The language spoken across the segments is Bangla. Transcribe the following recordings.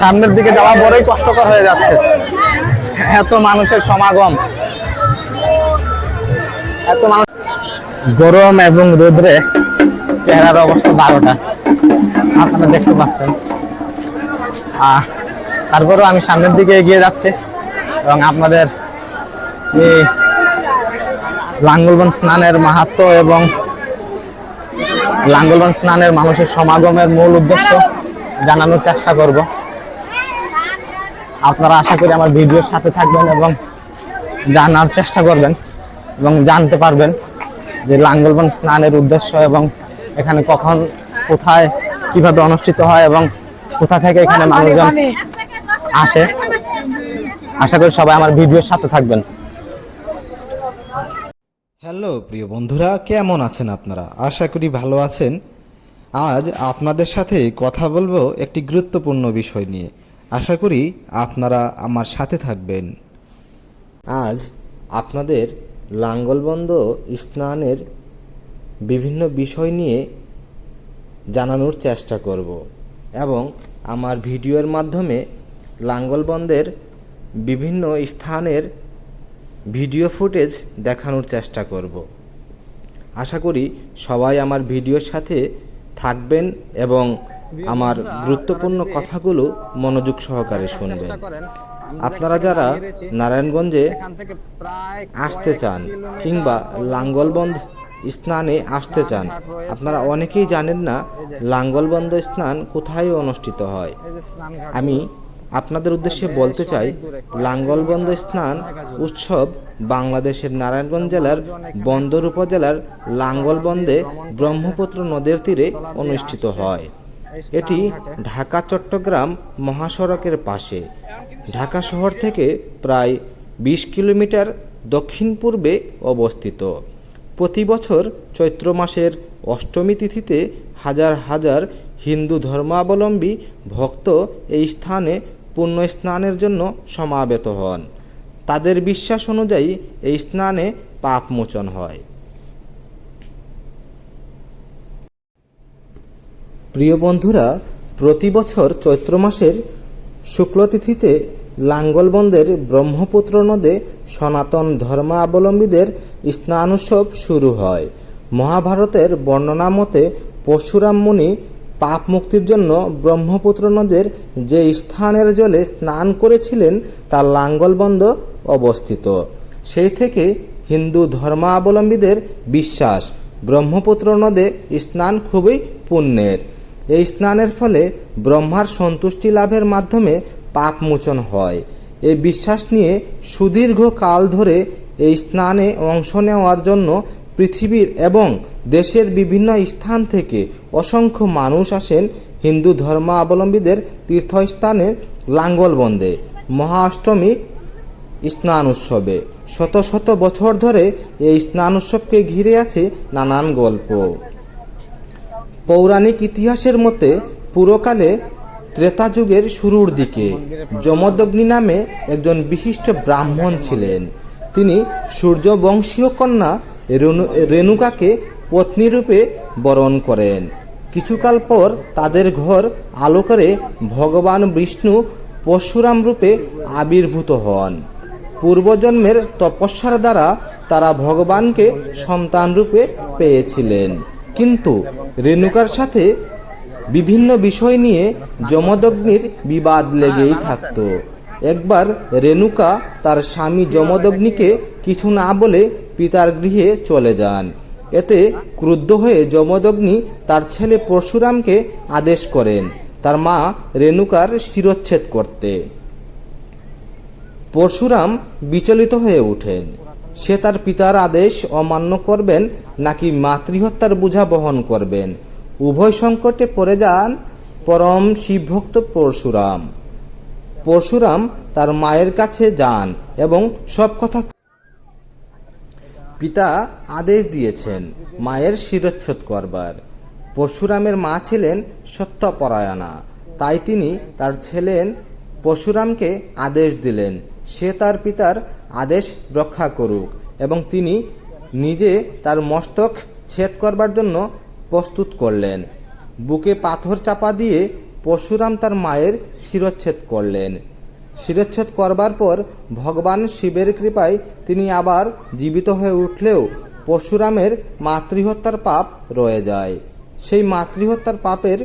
সামনের দিকে যাওয়া বড়ই কষ্টকর হয়ে যাচ্ছে। এত মানুষের সমাগম। এত মানুষ গরম এবং রোদ্রে চেহারার অবস্থা বারোটা। আপনারা দেখতে পাচ্ছেন। তারপরেও আমি সামনের দিকে এগিয়ে যাচ্ছি এবং আপনাদের এই লাঙ্গলবন স্নানের মাহাত্ম এবং লাঙ্গলবন স্নানের মানুষের সমাগমের মূল উদ্দেশ্য জানানোর চেষ্টা করব। আপনারা আশা করি আমার ভিডিওর সাথে থাকবেন এবং জানার চেষ্টা করবেন এবং জানতে পারবেন যে লাঙ্গলবন স্নানের উদ্দেশ্য এবং এখানে কখন, কোথায়, কীভাবে অনুষ্ঠিত হয় এবং কোথা থেকে এখানে মানুষজন আসে। আশা করি সবাই আমার ভিডিওর সাথে থাকবেন। হ্যালো, প্রিয় বন্ধুরা, কেমন আছেন আপনারা? আশা করি ভালো আছেন। আজ আপনাদের সাথে কথা বলব একটি গুরুত্বপূর্ণ বিষয় নিয়ে। আশা করি আপনারা আমার সাথে থাকবেন। আজ আপনাদের লাঙ্গলবন্দ স্নানের বিভিন্ন বিষয় নিয়ে জানানোর চেষ্টা করব এবং আমার ভিডিওর মাধ্যমে লাঙ্গলবন্দের বিভিন্ন স্থানের ভিডিও ফুটেজ দেখানোর চেষ্টা করব। আশা করি সবাই আমার ভিডিওর সাথে থাকবেন এবং আমার গুরুত্বপূর্ণ কথাগুলো মনোযোগ সহকারে শুনবেন। আপনারা যারা নারায়ণগঞ্জে আসতে চান কিংবা লাঙ্গলবন্ধ স্নানে আসতে চান, আপনারা অনেকেই জানেন না লাঙ্গলবন্ধ স্নান কোথায় অনুষ্ঠিত হয়। আমি আপনাদের উদ্দেশ্যে বলতে চাই লাঙ্গলবন্দ স্নান উৎসব বাংলাদেশের নারায়ণগঞ্জ জেলার বন্দর উপজেলার লাঙ্গলবন্দে ব্রহ্মপুত্র নদের তীরে অনুষ্ঠিত হয়। এটি ঢাকা, চট্টগ্রাম মহাসড়কের পাশে। ঢাকা শহর থেকে প্রায় বিশ কিলোমিটার দক্ষিণ পূর্বে অবস্থিত। প্রতি বছর চৈত্র মাসের অষ্টমী তিথিতে হাজার হাজার হিন্দু ধর্মাবলম্বী ভক্ত এই স্থানে পুণ্য স্নানের জন্য সমাবেত হন। তাদের বিশ্বাস অনুযায়ী এই স্নানে পাপ মোচন হয়। প্রিয় বন্ধুরা, প্রতি বছর চৈত্র মাসের শুক্লতিথিতে লাঙ্গলবন্দের ব্রহ্মপুত্র নদে সনাতন ধর্মাবলম্বীদের স্নান উৎসব শুরু হয়। মহাভারতের বর্ণনা মতে পরশুরাম মুনি পাপ মুক্তির জন্য ব্রহ্মপুত্র নদের যে স্থানের জলে স্নান করেছিলেন তা লাঙ্গলবন্দ অবস্থিত। সেই থেকে হিন্দু ধর্মাবলম্বীদের বিশ্বাস, ব্রহ্মপুত্র নদে স্নান খুবই পুণ্যের। এই স্নানের ফলে ব্রহ্মার সন্তুষ্টি লাভের মাধ্যমে পাপ মোচন হয়। এই বিশ্বাস নিয়ে সুদীর্ঘ কাল ধরে এই স্নানে অংশ নেওয়ার জন্য পৃথিবীর এবং দেশের বিভিন্ন স্থান থেকে অসংখ্য মানুষ আসেন হিন্দু ধর্মাবলম্বীদের তীর্থস্থানে লাঙ্গলবন্দে, মহাষ্টমী স্নান উৎসবে শত শত বছর ধরে এই স্নান উৎসবকে ঘিরে আছে নানান গল্প। পৌরাণিক ইতিহাসের মতে পুরকালে ত্রেতা যুগের শুরুর দিকে যমদগ্নি নামে একজন বিশিষ্ট ব্রাহ্মণ ছিলেন। তিনি সূর্যবংশীয় কন্যা রেণু, রেণুকাকে পত্নীরূপে বরণ করেন। কিছুকাল পর তাদের ঘর আলো করে ভগবান বিষ্ণু পরশুরাম রূপে আবির্ভূত হন। পূর্বজন্মের তপস্যার দ্বারা তারা ভগবানকে সন্তান রূপে পেয়েছিলেন। কিন্তু রেণুকার সাথে বিভিন্ন বিষয় নিয়ে যমদগ্নির বিবাদ লেগেই থাকত। একবার রেণুকা তার স্বামী যমদগ্নিকে কিছু না বলে পিতার গৃহে চলে যান। এতে ক্রুদ্ধ হয়ে যমদগ্নি তার ছেলে পরশুরামকে আদেশ করেন, তার মা রেণুকার শিরচ্ছেদ করতে। পরশুরাম বিচলিত হয়ে ওঠেন। সে তার পিতার আদেশ অমান্য করবেন নাকি মাতৃহত্যার বোঝা বহন করবেন, উভয় সংকটে পড়ে যান পরম শিবভক্ত পরশুরাম। পরশুরাম তার মায়ের কাছে যান এবং সব কথা পিতা আদেশ দিয়েছেন মায়ের শিরচ্ছেদ করবার। পরশুরামের মা ছিলেন সত্যপরায়ণা, তাই তিনি তার ছেলেন পরশুরামকে আদেশ দিলেন। সে তার পিতার আদেশ রক্ষা করুক এবং তিনি নিজে তার মস্তক ছেদ করবার জন্য প্রস্তুত করলেন। বুকে পাথর চাপা দিয়ে পরশুরাম তার মায়ের শিরচ্ছেদ করলেন। শিরচ্ছেদ করবার পর ভগবান শিবের কৃপায় তিনি আবার জীবিত হয়ে উঠলেও পরশুরামের মাতৃহত্যার পাপ রয়ে যায়। সেই মাতৃহত্যার পাপের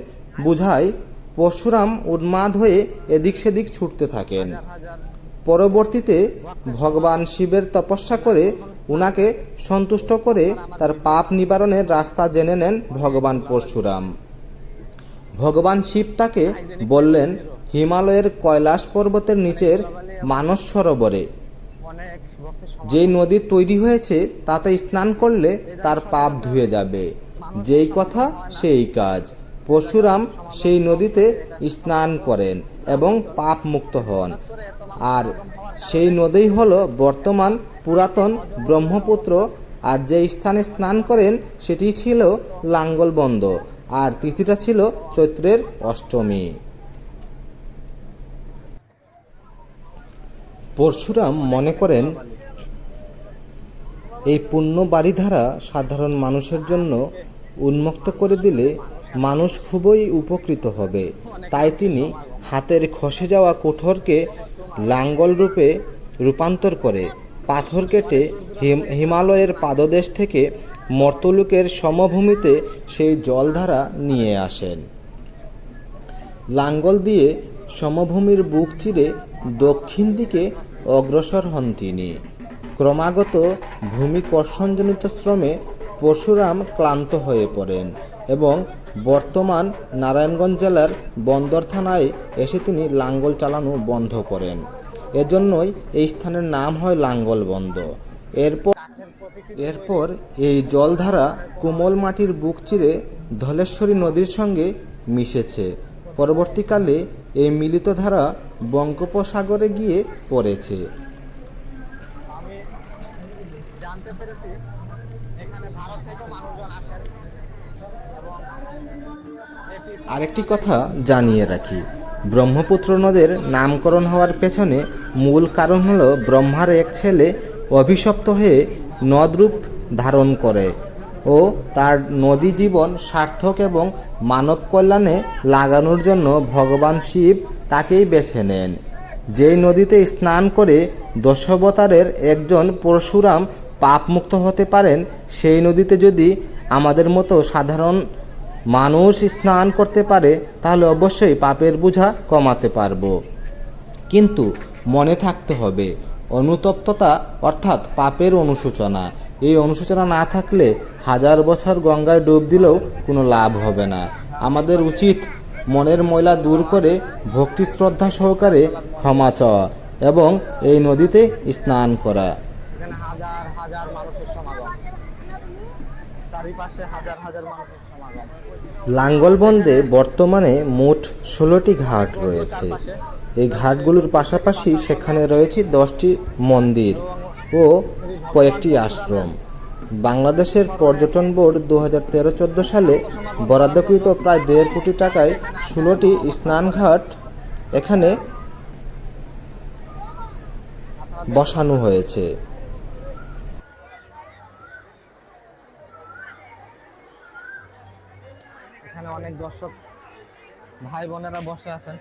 বুঝায় পরশুরাম উন্মাদ হয়ে এদিক সেদিক ছুটতে থাকেন। পরবর্তীতে ভগবান শিবের তপস্যা করে উনাকে সন্তুষ্ট করে তার পাপ নিবারণের রাস্তা জেনে নেন ভগবান পরশুরাম। ভগবান শিব তাকে বললেন, হিমালয়ের কৈলাস পর্বতের নিচের মানস সরোবরে। যেই নদী তৈরি হয়েছে তাতে স্নান করলে তার পাপ ধুয়ে যাবে। যেই কথা সেই কাজ। পরশুরাম সেই নদীতে স্নান করেন এবং পাপ মুক্ত হন। আর সেই নদী হল বর্তমান পুরাতন ব্রহ্মপুত্র, আর যে স্থানে স্নান করেন সেটি ছিল লাঙ্গলবন্দ আর তিথিটা ছিল চৈত্রের অষ্টমী। পরশুরাম মনে করেন, এই পুণ্য বাড়িধারা সাধারণ মানুষের জন্য উন্মুক্ত করে দিলে মানুষ খুবই উপকৃত হবে। তাই তিনি হাতের খসে যাওয়া কোঠরকে লাঙ্গল রূপে রূপান্তর করে, পাথর কেটে হিম- হিমালয়ের পাদদেশ থেকে মর্তলুকের সমভূমিতে সেই জলধারা নিয়ে আসেন। লাঙ্গল দিয়ে সমভূমির বুক চিরে দক্ষিণ দিকে অগ্রসর হন তিনি। ক্রমাগত ভূমিকর্ষণজনিত শ্রমে পরশুরাম ক্লান্ত হয়ে পড়েন এবং বর্তমান নারায়ণগঞ্জ জেলার বন্দর থানায় এসে তিনি লাঙ্গল চালানো বন্ধ করেন। এজন্যই এই স্থানের নাম হয় লাঙ্গল বন্ধ এরপর এরপর এই জলধারা কোমল মাটির বুক চিরে ধলেশ্বরী নদীর সঙ্গে মিশেছে। পরবর্তীকালে এই মিলিত ধারা বঙ্গোপসাগরে গিয়ে পড়েছে। আরেকটি কথা জানিয়ে রাখি। ব্রহ্মপুত্র নদের নামকরণ হওয়ার পেছনে মূল কারণ হলো ব্রহ্মার এক ছেলে অভিশপ্ত হয়ে নদরূপ ধারণ করে ও তার নদী জীবন সার্থক এবং মানব কল্যাণে লাগানোর জন্য ভগবান শিব তাকেই বেছে নেন। যেই নদীতে স্নান করে দশাবতারের একজন পরশুরাম পাপমুক্ত হতে পারেন, সেই নদীতে যদি আমাদের মতো সাধারণ মানুষ স্নান করতে পারে, তাহলে অবশ্যই পাপের বোঝা কমাতে পারব। কিন্তু মনে থাকতে হবে অনুতপ্ততা অর্থাৎ পাপের অনুশোচনা। এই অনুশোচনা না থাকলে হাজার বছর গঙ্গায় ডুব দিলেও কোনো লাভ হবে না। আমাদের উচিত মনের ময়লা দূর করে ভক্তি শ্রদ্ধা সহকারে ক্ষমা চাওয়া এবং এই নদীতে স্নান করা। হাজার হাজার মানুষের সমাগম। চারিপাশে হাজার হাজার মানুষের সমাগম। লাঙ্গলবন্দে বর্তমানে মোট ষোলোটি ঘাট রয়েছে। এই ঘাটগুলোর পাশাপাশি সেখানে রয়েছে দশটি মন্দির ও কয়েকটি আশ্রম। বাংলাদেশের পর্যটন বোর্ড দু হাজার তেরো সালে বরাদ্দকৃত প্রায় দেড় কোটি টাকায় ষোলোটি স্নানঘাট এখানে বসানো হয়েছে। এখানে অনেক দর্শক ভাই বোনেরা বসে আছেন।